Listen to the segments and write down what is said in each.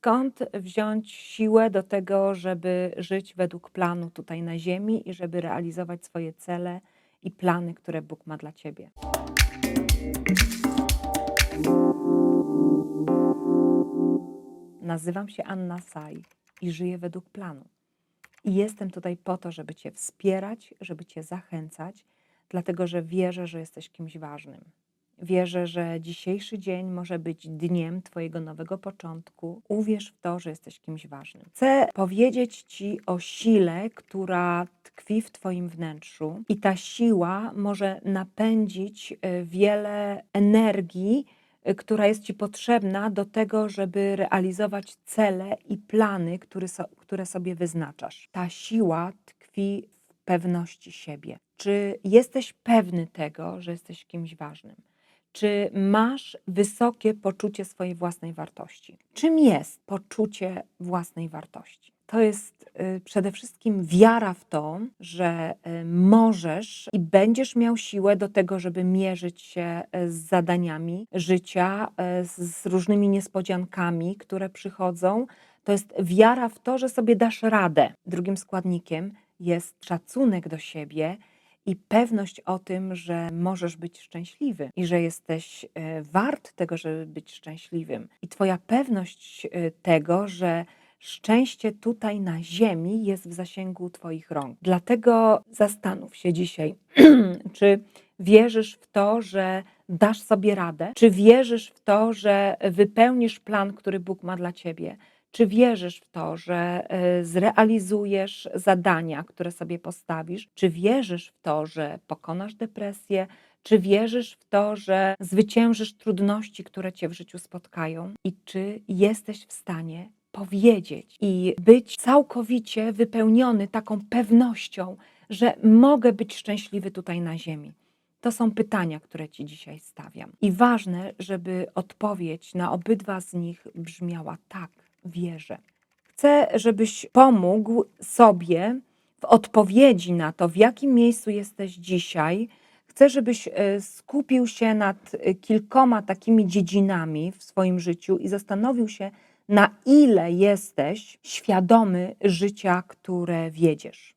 Skąd wziąć siłę do tego, żeby żyć według planu tutaj na Ziemi i żeby realizować swoje cele i plany, które Bóg ma dla ciebie? Nazywam się Anna Saj i żyję według planu. I jestem tutaj po to, żeby Cię wspierać, żeby Cię zachęcać, dlatego że wierzę, że jesteś kimś ważnym. Wierzę, że dzisiejszy dzień może być dniem Twojego nowego początku. Uwierz w to, że jesteś kimś ważnym. Chcę powiedzieć Ci o sile, która tkwi w Twoim wnętrzu, i ta siła może napędzić e, wiele energii, y, która jest Ci potrzebna do tego, żeby realizować cele i plany, które, so, które sobie wyznaczasz. Ta siła tkwi w pewności siebie. Czy jesteś pewny tego, że jesteś kimś ważnym? Czy masz wysokie poczucie swojej własnej wartości? Czym jest poczucie własnej wartości? To jest y, przede wszystkim wiara w to, że y, możesz i będziesz miał siłę do tego, żeby mierzyć się y, z zadaniami życia, z różnymi niespodziankami, które przychodzą. To jest wiara w to, że sobie dasz radę. Drugim składnikiem jest szacunek do siebie i pewność o tym, że możesz być szczęśliwy i że jesteś e, wart tego, żeby być szczęśliwym. I Twoja pewność e, tego, że szczęście tutaj na ziemi jest w zasięgu Twoich rąk. Dlatego zastanów się dzisiaj, czy wierzysz w to, że dasz sobie radę? Czy wierzysz w to, że wypełnisz plan, który Bóg ma dla Ciebie? Czy wierzysz w to, że e, zrealizujesz zadania, które sobie postawisz? Czy wierzysz w to, że pokonasz depresję? Czy wierzysz w to, że zwyciężysz trudności, które cię w życiu spotkają? I czy jesteś w stanie powiedzieć i być całkowicie wypełniony taką pewnością, że mogę być szczęśliwy tutaj na Ziemi? To są pytania, które Ci dzisiaj stawiam. I ważne, żeby odpowiedź na obydwa z nich brzmiała tak, wierzę. Chcę, żebyś pomógł sobie w odpowiedzi na to, w jakim miejscu jesteś dzisiaj. Chcę, żebyś e, skupił się nad e, kilkoma takimi dziedzinami w swoim życiu i zastanowił się, na ile jesteś świadomy życia, które wiedziesz.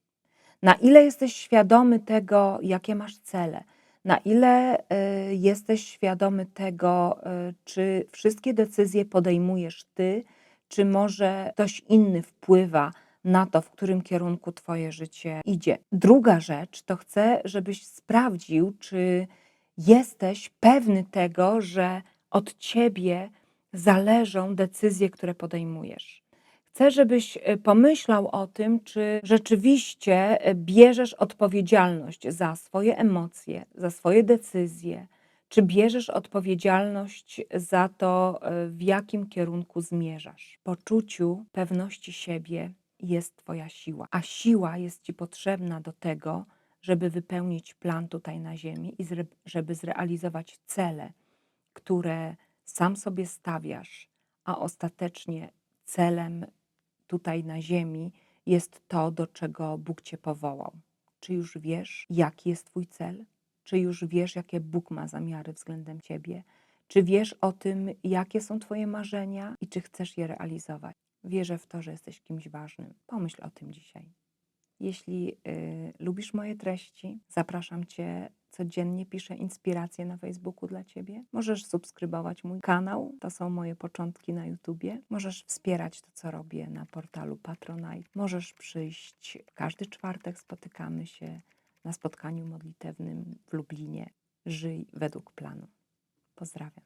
Na ile jesteś świadomy tego, jakie masz cele. Na ile e, jesteś świadomy tego, e, czy wszystkie decyzje podejmujesz ty, czy może ktoś inny wpływa na to, w którym kierunku Twoje życie idzie. Druga rzecz to chcę, żebyś sprawdził, czy jesteś pewny tego, że od Ciebie zależą decyzje, które podejmujesz. Chcę, żebyś e, pomyślał o tym, czy rzeczywiście e, bierzesz odpowiedzialność za swoje emocje, za swoje decyzje, czy bierzesz odpowiedzialność za to, e, w jakim kierunku zmierzasz? Poczuciu pewności siebie jest Twoja siła, a siła jest Ci potrzebna do tego, żeby wypełnić plan tutaj na Ziemi i zre, żeby zrealizować cele, które sam sobie stawiasz, a ostatecznie celem tutaj na Ziemi jest to, do czego Bóg Cię powołał. Czy już wiesz, jaki jest Twój cel? Czy już wiesz, jakie Bóg ma zamiary względem ciebie? Czy wiesz o tym, jakie są Twoje marzenia i czy chcesz je realizować? Wierzę w to, że jesteś kimś ważnym. Pomyśl o tym dzisiaj. Jeśli y, lubisz moje treści, zapraszam Cię. Codziennie piszę inspiracje na Facebooku dla Ciebie. Możesz subskrybować mój kanał, to są moje początki na YouTubie. Możesz wspierać to, co robię na portalu Patronite. Możesz przyjść każdy czwartek, spotykamy się na spotkaniu modlitewnym w Lublinie. Żyj według planu. Pozdrawiam.